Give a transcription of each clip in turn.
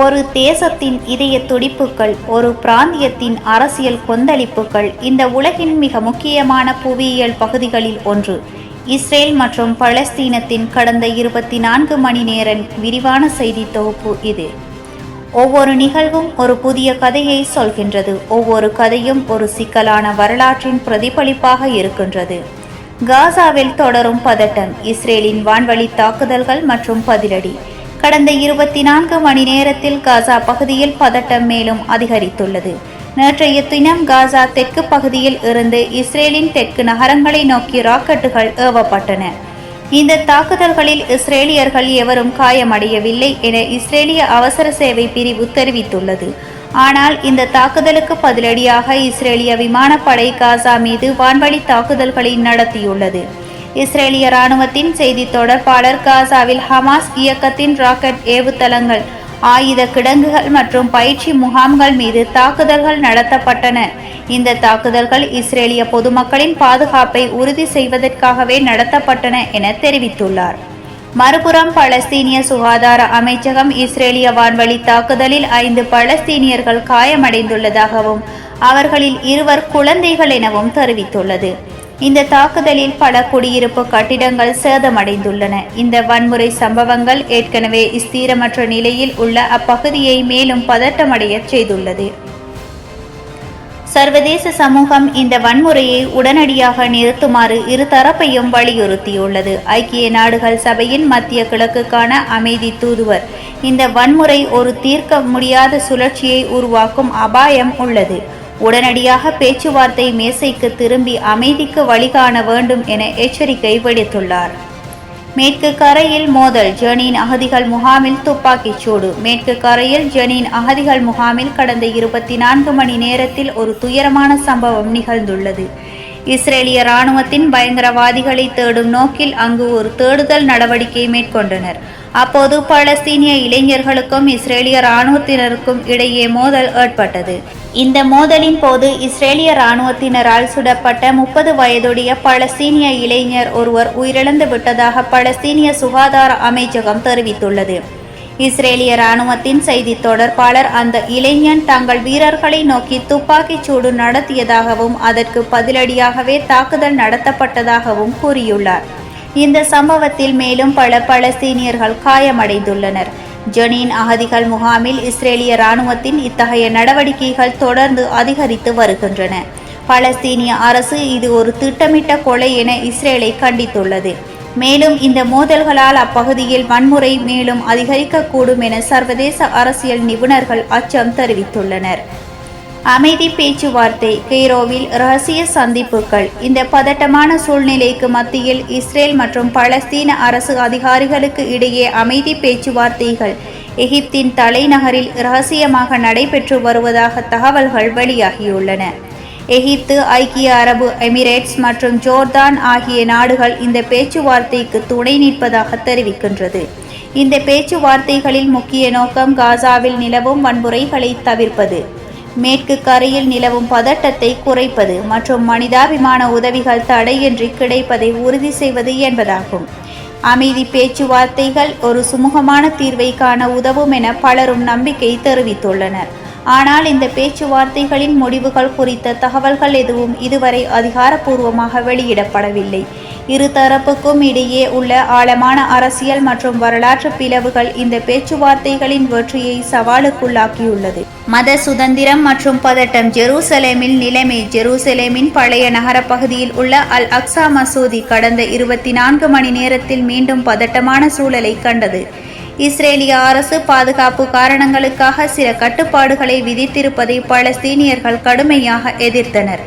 ஒரு தேசத்தின் இதய துடிப்புகள் ஒரு பிராந்தியத்தின் அரசியல் கொந்தளிப்புகள் இந்த உலகின் மிக முக்கியமான புவியியல் பகுதிகளில் ஒன்று. இஸ்ரேல் மற்றும் பலஸ்தீனத்தின் கடந்த இருபத்தி நான்கு மணி நேர விரிவான செய்தி தொகுப்பு இது. ஒவ்வொரு நிகழ்வும் ஒரு புதிய கதையை சொல்கின்றது. ஒவ்வொரு கதையும் ஒரு சிக்கலான வரலாற்றின் பிரதிபலிப்பாக இருக்கின்றது. காசாவில் தொடரும் பதட்டம் இஸ்ரேலின் வான்வழி தாக்குதல்கள் மற்றும் பதிலடி. கடந்த இருபத்தி நான்கு மணி நேரத்தில் காசா பகுதியில் பதட்டம் மேலும் அதிகரித்துள்ளது. நேற்றைய தினம் காசா தெற்கு பகுதியில் இருந்து இஸ்ரேலின் தெற்கு நகரங்களை நோக்கி ராக்கெட்டுகள் ஏவப்பட்டன. இந்த தாக்குதல்களில் இஸ்ரேலியர்கள் எவரும் காயமடையவில்லை என இஸ்ரேலிய அவசர சேவை பிரிவு தெரிவித்துள்ளது. ஆனால் இந்த தாக்குதலுக்கு பதிலடியாக இஸ்ரேலிய விமானப்படை காசா மீது வான்வழி தாக்குதல்களை நடத்தியுள்ளது. இஸ்ரேலிய ராணுவத்தின் செய்தி தொடர்பாளர் காசாவில் ஹமாஸ் இயக்கத்தின் ராக்கெட் ஏவுதளங்கள் ஆயுத கிடங்குகள் மற்றும் பயிற்சி முகாம்கள் மீது தாக்குதல்கள் நடத்தப்பட்டன. இந்த தாக்குதல்கள் இஸ்ரேலிய பொதுமக்களின் பாதுகாப்பை உறுதி செய்வதற்காகவே நடத்தப்பட்டன என தெரிவித்துள்ளார். மறுபுறம் பலஸ்தீனிய சுகாதார அமைச்சகம் இஸ்ரேலிய வான்வழி தாக்குதலில் ஐந்து பலஸ்தீனியர்கள் காயமடைந்துள்ளதாகவும் அவர்களில் இருவர் குழந்தைகள் எனவும் தெரிவித்துள்ளது. இந்த தாக்குதலில் பல குடியிருப்பு கட்டிடங்கள் சேதமடைந்துள்ளன. இந்த வன்முறை சம்பவங்கள் ஏற்கனவே ஸ்திரமற்ற நிலையில் உள்ள அப்பகுதியை மேலும் பதட்டமடையச் செய்துள்ளது. சர்வதேச சமூகம் இந்த வன்முறையை உடனடியாக நிறுத்துமாறு இரு தரப்பையும் வலியுறுத்தியுள்ளது. ஐக்கிய நாடுகள் சபையின் மத்திய கிழக்குக்கான அமைதி தூதுவர். இந்த வன்முறை ஒரு தீர்க்க முடியாத சுழற்சியை உருவாக்கும் அபாயம் உள்ளது. உடனடியாக பேச்சுவார்த்தை மேசைக்கு திரும்பி அமைதிக்கு வழிகாண வேண்டும் என எச்சரிக்கை விடுத்துள்ளார். மேற்கு கரையில் மோதல் ஜெனின் அகதிகள் முகாமில் துப்பாக்கிச் சூடு. மேற்கு கரையில் ஜெனின் அகதிகள் முகாமில் கடந்த இருபத்தி நான்கு மணி நேரத்தில் ஒரு துயரமான சம்பவம் நிகழ்ந்துள்ளது. இஸ்ரேலிய இராணுவத்தின் பயங்கரவாதிகளை தேடும் நோக்கில் அங்கு ஒரு தேடுதல் நடவடிக்கை மேற்கொண்டனர். அப்போது பலஸ்தீனிய இளைஞர்களுக்கும் இஸ்ரேலிய இராணுவத்தினருக்கும் இடையே மோதல் ஏற்பட்டது. இந்த மோதலின் போது இஸ்ரேலிய இராணுவத்தினரால் சுடப்பட்ட முப்பது வயதுடைய பலஸ்தீனிய இளைஞர் ஒருவர் உயிரிழந்து விட்டதாக பலஸ்தீனிய சுகாதார அமைச்சகம் தெரிவித்துள்ளது. இஸ்ரேலிய இராணுவத்தின் செய்தி தொடர்பாளர் அந்த இளைஞன் தங்கள் வீரர்களை நோக்கி துப்பாக்கிச் சூடு நடத்தியதாகவும் அதற்கு பதிலடியாகவே தாக்குதல் நடத்தப்பட்டதாகவும் கூறியுள்ளார். இந்த சம்பவத்தில் மேலும் பல பலஸ்தீனியர்கள் காயமடைந்துள்ளனர். ஜெனின் அகதிகள் முகாமில் இஸ்ரேலிய இராணுவத்தின் இத்தகைய நடவடிக்கைகள் தொடர்ந்து அதிகரித்து வருகின்றன. பலஸ்தீனிய அரசு இது ஒரு திட்டமிட்ட கொலை என இஸ்ரேலை கண்டித்துள்ளது. மேலும் இந்த மோதல்களால் அப்பகுதியில் வன்முறை மேலும் அதிகரிக்கக்கூடும் என சர்வதேச அரசியல் நிபுணர்கள் அச்சம் தெரிவித்துள்ளனர். அமைதி பேச்சுவார்த்தை கெய்ரோவில் ரகசிய சந்திப்புகள். இந்த பதட்டமான சூழ்நிலைக்கு மத்தியில் இஸ்ரேல் மற்றும் பலஸ்தீன அரசு அதிகாரிகளுக்கு இடையே அமைதி பேச்சுவார்த்தைகள். எகிப்தின் தலைநகரில் ரகசியமாக நடைபெற்று வருவதாக தகவல்கள் வெளியாகியுள்ளன. எகிப்து ஐக்கிய அரபு எமிரேட்ஸ் மற்றும் ஜோர்தான் ஆகிய நாடுகள் இந்த பேச்சுவார்த்தைக்கு துணை நிற்பதாக தெரிவிக்கின்றது. இந்த பேச்சுவார்த்தைகளில் முக்கிய நோக்கம் காசாவில் நிலவும் வன்முறைகளை தவிர்ப்பது. மேற்கு கரையில் நிலவும் பதட்டத்தை குறைப்பது மற்றும் மனிதாபிமான உதவிகள் தடையின்றி கிடைப்பதை உறுதி செய்வது என்பதாகும். அமைதி பேச்சுவார்த்தைகள் ஒரு சுமூகமான தீர்வை காண உதவும் என பலரும் நம்பிக்கை தெரிவித்துள்ளனர். ஆனால் இந்த பேச்சுவார்த்தைகளின் முடிவுகள் குறித்த தகவல்கள் எதுவும் இதுவரை அதிகாரப்பூர்வமாக வெளியிடப்படவில்லை. இரு தரப்புக்கும் இடையே உள்ள ஆழமான அரசியல் மற்றும் வரலாற்று பிளவுகள் இந்த பேச்சுவார்த்தைகளின் வெற்றியை சவாலுக்குள்ளாக்கியுள்ளது. மத சுதந்திரம் மற்றும் பதட்டம் ஜெருசலேமில் நிலைமை ஜெருசலேமின் பழைய நகர பகுதியில் உள்ள அல் அக்ஸா மசூதி கடந்த இருபத்தி நான்கு மணி நேரத்தில் மீண்டும் பதட்டமான சூழலை கண்டது. இஸ்ரேலிய அரசு பாதுகாப்பு காரணங்களுக்காக சில கட்டுப்பாடுகளை விதித்திருப்பதை பலஸ்தீனியர்கள் கடுமையாக எதிர்த்தனர்.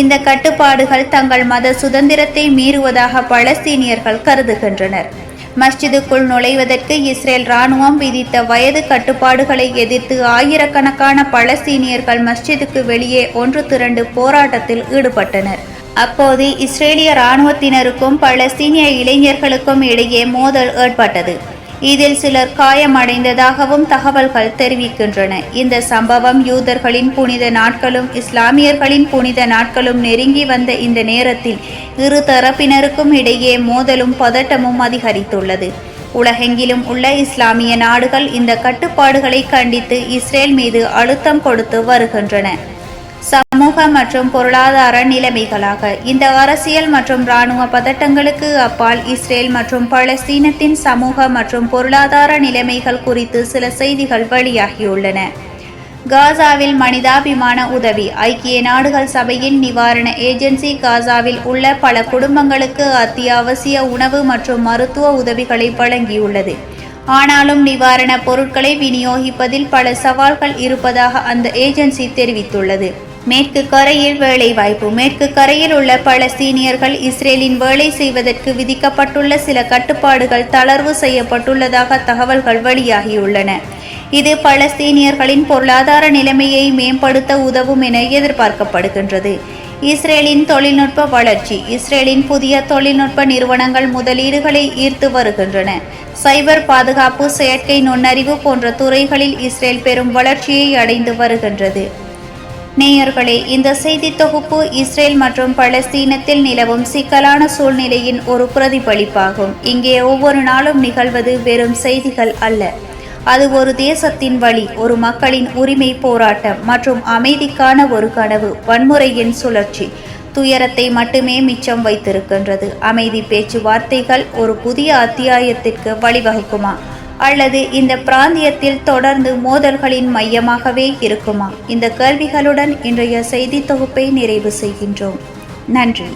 இந்த கட்டுப்பாடுகள் தங்கள் மத சுதந்திரத்தை மீறுவதாக பலஸ்தீனியர்கள் கருதுகின்றனர். மஸ்ஜிதுக்குள் நுழைவதற்கு இஸ்ரேல் ராணுவம் விதித்த வயது கட்டுப்பாடுகளை எதிர்த்து ஆயிரக்கணக்கான பலஸ்தீனியர்கள் மஸ்ஜிதுக்கு வெளியே ஒன்று திரண்டு போராட்டத்தில் ஈடுபட்டனர். அப்போது இஸ்ரேலிய ராணுவத்தினருக்கும் பலஸ்தீனிய இளைஞர்களுக்கும் இடையே மோதல் ஏற்பட்டது. இதில் சிலர் காயமடைந்ததாகவும் தகவல்கள் தெரிவிக்கின்றன. இந்த சம்பவம் யூதர்களின் புனித நாட்களும் இஸ்லாமியர்களின் புனித நாட்களும் நெருங்கி வந்த இந்த நேரத்தில் இரு தரப்பினருக்கும் இடையே மோதலும் பதட்டமும் அதிகரித்துள்ளது. உலகெங்கிலும் உள்ள இஸ்லாமிய நாடுகள் இந்த கட்டுப்பாடுகளை கண்டித்து இஸ்ரேல் மீது அழுத்தம் கொடுத்து வருகின்றன. சமூக மற்றும் பொருளாதார நிலைமைகளாக இந்த அரசியல் மற்றும் இராணுவ பதட்டங்களுக்கு அப்பால் இஸ்ரேல் மற்றும் பலஸ்தீனத்தின் சமூக மற்றும் பொருளாதார நிலைமைகள் குறித்து சில செய்திகள் வெளியாகியுள்ளன. காசாவில் மனிதாபிமான உதவி ஐக்கிய நாடுகள் சபையின் நிவாரண ஏஜென்சி காசாவில் உள்ள பல குடும்பங்களுக்கு அத்தியாவசிய உணவு மற்றும் மருத்துவ உதவிகளை வழங்கியுள்ளது. ஆனாலும் நிவாரணப் பொருட்களை விநியோகிப்பதில் பல சவால்கள் இருப்பதாக அந்த ஏஜென்சி தெரிவித்துள்ளது. மேற்கு கரையில் வேலைவாய்ப்பு மேற்கு கரையில் உள்ள பல சீனியர்கள் இஸ்ரேலின் வேலை செய்வதற்கு விதிக்கப்பட்டுள்ள சில கட்டுப்பாடுகள் தளர்வு செய்யப்பட்டுள்ளதாக தகவல்கள் வெளியாகியுள்ளன. இது பலஸ்தீனியர்களின் பொருளாதார நிலைமையை மேம்படுத்த உதவும் என எதிர்பார்க்கப்படுகின்றது. இஸ்ரேலின் தொழில்நுட்ப வளர்ச்சி. இஸ்ரேலின் புதிய தொழில்நுட்ப நிறுவனங்கள் முதலீடுகளை ஈர்த்து வருகின்றன. சைபர் பாதுகாப்பு செயற்கை நுண்ணறிவு போன்ற துறைகளில் இஸ்ரேல் பெரும் வளர்ச்சியை அடைந்து வருகின்றது. நேயர்களே இந்த செய்தி தொகுப்பு இஸ்ரேல் மற்றும் பலஸ்தீனத்தில் நிலவும் சிக்கலான சூழ்நிலையின் ஒரு பிரதிபலிப்பாகும். இங்கே ஒவ்வொரு நாளும் நிகழ்வது வெறும் செய்திகள் அல்ல. அது ஒரு தேசத்தின் வழி ஒரு மக்களின் உரிமை போராட்டம் மற்றும் அமைதிக்கான ஒரு கனவு வன்முறையின் சுழற்சி. துயரத்தை மட்டுமே மிச்சம் வைத்திருக்கின்றது. அமைதி பேச்சுவார்த்தைகள் ஒரு புதிய அத்தியாயத்திற்கு வழிவகுக்குமா? அல்லது இந்த பிராந்தியத்தில் தொடர்ந்து மோதல்களின் மையமாகவே இருக்குமா? இந்த கேள்விகளுடன் இன்றைய செய்தி தொகுப்பை நிறைவு செய்கின்றோம். நன்றி.